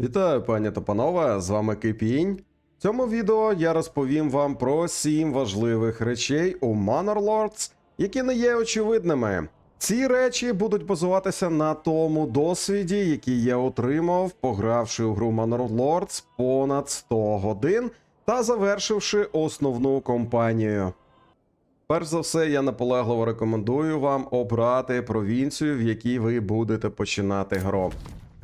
Вітаю, пані та панове, з вами Кипінь. В цьому відео я розповім вам про сім важливих речей у Manor Lords, які не є очевидними. Ці речі будуть базуватися на тому досвіді, який я отримав, погравши у гру Manor Lords понад 100 годин та завершивши основну кампанію. Перш за все, я наполегливо рекомендую вам обрати провінцію, в якій ви будете починати гру.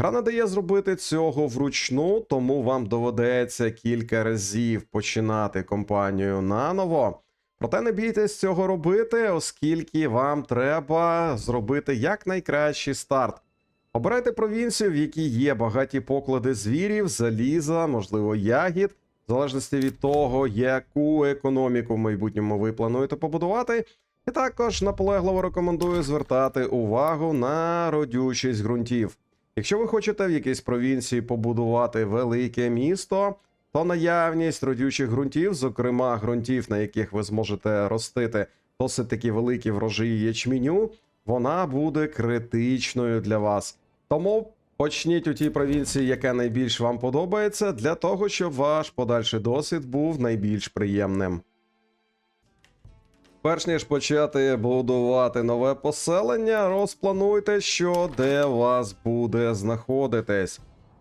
Гра не дає зробити цього вручну, тому вам доведеться кілька разів починати кампанію наново. Проте не бійтесь цього робити, оскільки вам треба зробити якнайкращий старт. Обирайте провінцію, в якій є багаті поклади звірів, заліза, можливо, ягід, в залежності від того, яку економіку в майбутньому ви плануєте побудувати. І також наполегливо рекомендую звертати увагу на родючість ґрунтів. Якщо ви хочете в якійсь провінції побудувати велике місто, то наявність родючих ґрунтів, зокрема ґрунтів, на яких ви зможете ростити досить такі великі врожаї ячменю, вона буде критичною для вас. Тому почніть у тій провінції, яка найбільш вам подобається, для того, щоб ваш подальший досвід був найбільш приємним. Перш ніж почати будувати нове поселення, розплануйте, що де вас буде знаходитись.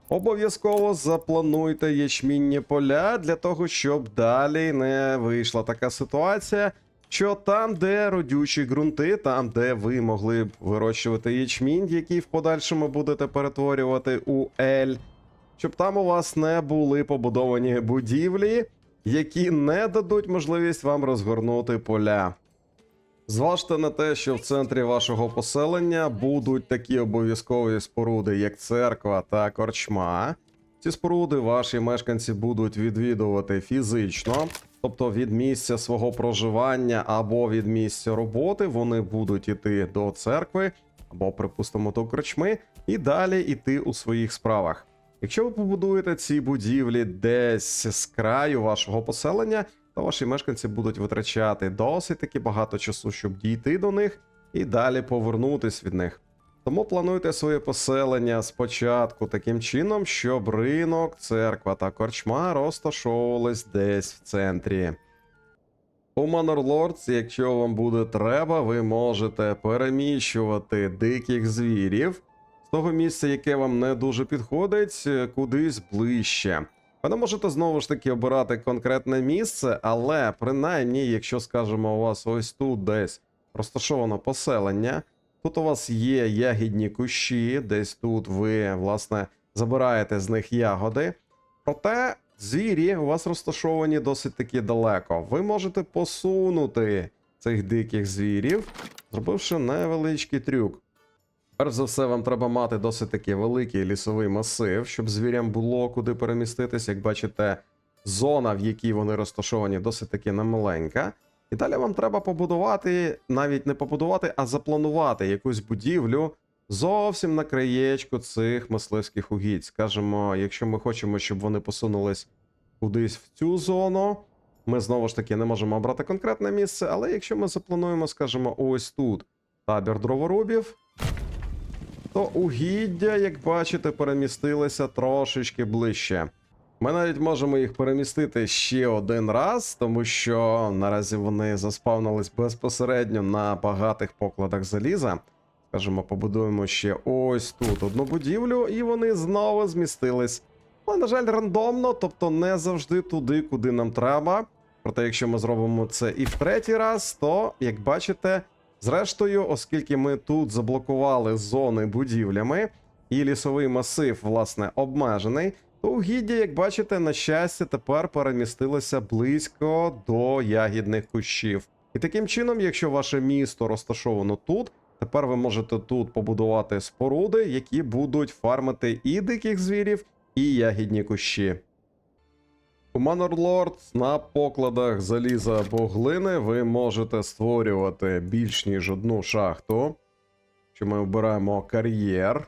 Обов'язково заплануйте ячмінні поля для того, щоб далі не вийшла така ситуація, що там, де родючі ґрунти, там, де ви могли б вирощувати ячмінь, який в подальшому будете перетворювати у ель, щоб там у вас не були побудовані будівлі, які не дадуть можливість вам розгорнути поля. Зважте на те, що в центрі вашого поселення будуть такі обов'язкові споруди, як церква та корчма. Ці споруди ваші мешканці будуть відвідувати фізично, тобто від місця свого проживання або від місця роботи вони будуть іти до церкви або, припустимо, до корчми, і далі іти у своїх справах. Якщо ви побудуєте ці будівлі десь з краю вашого поселення, то ваші мешканці будуть витрачати досить таки багато часу, щоб дійти до них і далі повернутись від них. Тому плануйте своє поселення спочатку таким чином, щоб ринок, церква та корчма розташовувались десь в центрі. У Lords, якщо вам буде треба, ви можете переміщувати диких звірів того місця, яке вам не дуже підходить, е, кудись ближче. Ви не можете знову ж таки обирати конкретне місце, але принаймні, якщо скажімо, у вас ось тут десь розташовано поселення, тут у вас є ягідні кущі, десь тут ви, власне, забираєте з них ягоди. Проте звірі у вас розташовані досить таки далеко. Ви можете посунути цих диких звірів, зробивши невеличкий трюк. Перш за все, вам треба мати досить таки великий лісовий масив, щоб звірям було куди переміститись. Як бачите, зона, в якій вони розташовані, досить таки немаленька. І далі вам треба побудувати, навіть не побудувати, а запланувати якусь будівлю зовсім на краєчку цих мисливських угідь. Скажемо, якщо ми хочемо, щоб вони посунулись кудись в цю зону, ми знову ж таки не можемо обрати конкретне місце, але якщо ми заплануємо, скажімо, ось тут табір дроворубів, то угіддя, як бачите, перемістилися трошечки ближче. Ми навіть можемо їх перемістити ще один раз, тому що наразі вони заспавнились безпосередньо на багатих покладах заліза. Скажімо, побудуємо ще ось тут одну будівлю, і вони знову змістились. Але, на жаль, рандомно, тобто не завжди туди, куди нам треба. Проте, якщо ми зробимо це і в третій раз, то, як бачите, Зрештою, оскільки ми тут заблокували зони будівлями, і лісовий масив, власне, обмежений, то угіддя, як бачите, на щастя, тепер перемістилося близько до ягідних кущів. І таким чином, якщо ваше місто розташовано тут, тепер ви можете тут побудувати споруди, які будуть фармити і диких звірів, і ягідні кущі. Manor Lords на покладах заліза або глини ви можете створювати більш ніж одну шахту. Що ми обираємо кар'єр.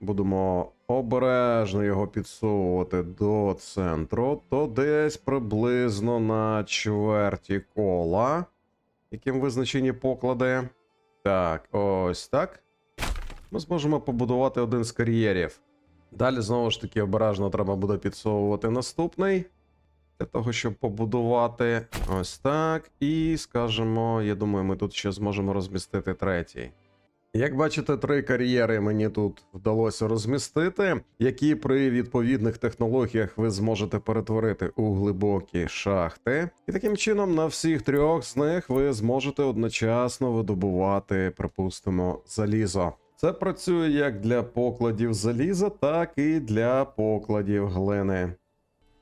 Будемо обережно його підсовувати до центру, то десь приблизно на чверті кола, яким визначені поклади. Так, ось так. Ми зможемо побудувати один з кар'єрів. Далі, знову ж таки, обережно треба буде підсовувати наступний. Для того, щоб побудувати ось так. І скажемо, я думаю, ми тут ще зможемо розмістити третій. Як бачите, три кар'єри мені тут вдалося розмістити, які при відповідних технологіях ви зможете перетворити у глибокі шахти. І таким чином на всіх трьох з них ви зможете одночасно видобувати, припустимо, залізо. Це працює як для покладів заліза, так і для покладів глини.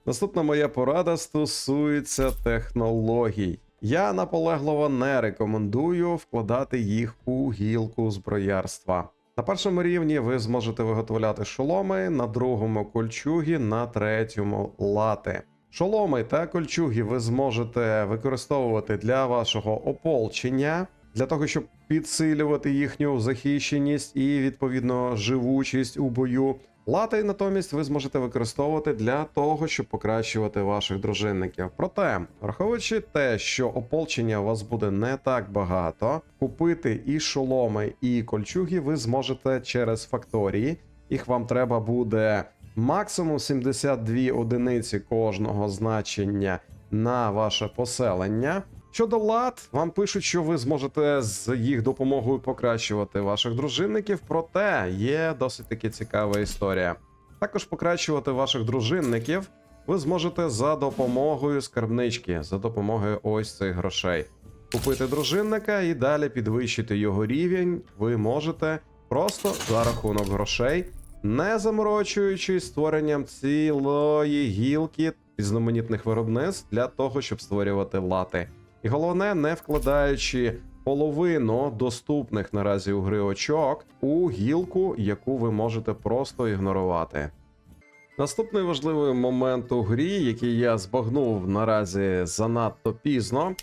Наступна моя порада стосується технологій. Я наполегливо не рекомендую вкладати їх у гілку зброярства. На першому рівні ви зможете виготовляти шоломи, на другому кольчуги, на третьому лати. Шоломи та кольчуги ви зможете використовувати для вашого ополчення, для того, щоб підсилювати їхню захищеність і відповідно живучість у бою. Лати натомість ви зможете використовувати для того, щоб покращувати ваших дружинників. Проте, враховуючи те, що ополчення у вас буде не так багато, купити і шоломи, і кольчуги ви зможете через факторії. Їх вам треба буде максимум 72 одиниці кожного значення на ваше поселення. Щодо лад, вам пишуть, що ви зможете з їх допомогою покращувати ваших дружинників, проте є досить таки цікава історія. Також покращувати ваших дружинників ви зможете за допомогою скарбнички, за допомогою ось цих грошей. Купити дружинника і далі підвищити його рівень ви можете просто за рахунок грошей, не заморочуючись створенням цілої гілки різноманітних виробництв для того, щоб створювати лати. І головне, не вкладаючи половину доступних наразі у гри очок у гілку, яку ви можете просто ігнорувати. Наступний важливий момент у грі, який я збагнув наразі занадто пізно,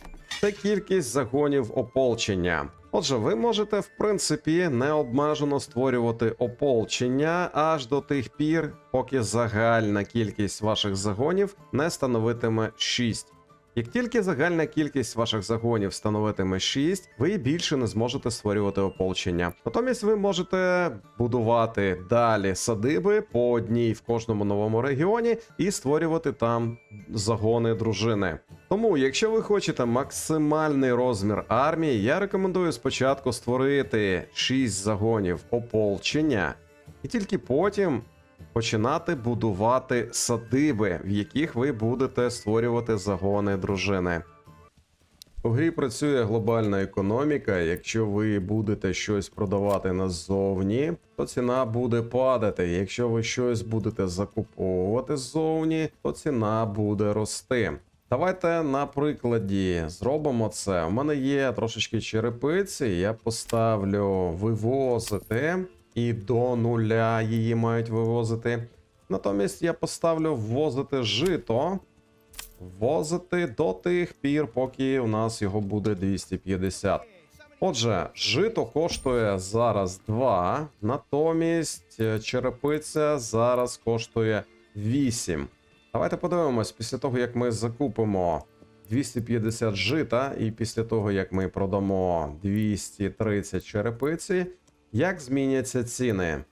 це кількість загонів ополчення. Отже, ви можете, в принципі, необмежено створювати ополчення аж до тих пір, поки загальна кількість ваших загонів не становитиме 6. Як тільки загальна кількість ваших загонів становитиме 6, ви більше не зможете створювати ополчення. Натомість ви можете будувати далі садиби по одній в кожному новому регіоні і створювати там загони дружини. Тому, якщо ви хочете максимальний розмір армії, я рекомендую спочатку створити 6 загонів ополчення, і тільки потім починати будувати садиби, в яких ви будете створювати загони дружини. У грі працює глобальна економіка. Якщо ви будете щось продавати назовні, то ціна буде падати. Якщо ви щось будете закуповувати ззовні, то ціна буде рости. Давайте на прикладі зробимо це. У мене є трошечки черепиці. Я поставлю вивозити і до нуля її мають вивозити. Натомість я поставлю ввозити жито, ввозити до тих пір, поки у нас його буде 250. Отже, жито коштує зараз 2, натомість е, черепиця зараз коштує 8. Давайте подивимось, після того, як ми закупимо 250 жита, і після того, як ми продамо 230 черепиці, як зміняться ціни?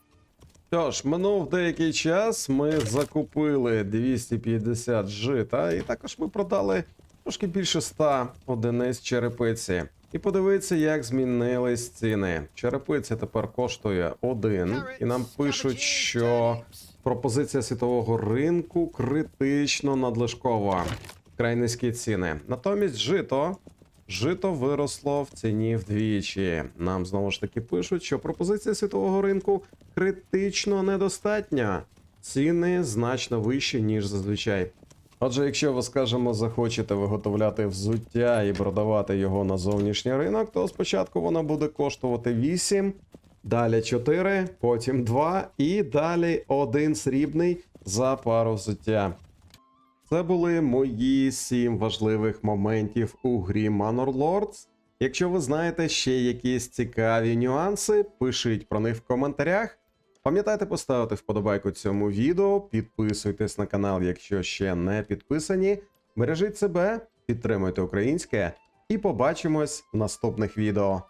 Тож, минув деякий час, ми закупили 250 жита, і також ми продали трошки більше 100 одиниць черепиці. І подивіться, як змінились ціни. Черепиця тепер коштує 1, і нам пишуть, що пропозиція світового ринку критично надлишкова. Край низькі ціни. Натомість жито Жито виросло в ціні вдвічі. Нам знову ж таки пишуть, що пропозиція світового ринку критично недостатня. Ціни значно вищі, ніж зазвичай. Отже, якщо ви, скажімо, захочете виготовляти взуття і продавати його на зовнішній ринок, то спочатку воно буде коштувати 8, далі 4, потім 2 і далі 1 срібний за пару взуття. Це були мої сім важливих моментів у грі Manor Lords. Якщо ви знаєте ще якісь цікаві нюанси, пишіть про них в коментарях. Пам'ятайте поставити вподобайку цьому відео, підписуйтесь на канал, якщо ще не підписані. Бережіть себе, підтримуйте українське і побачимось в наступних відео.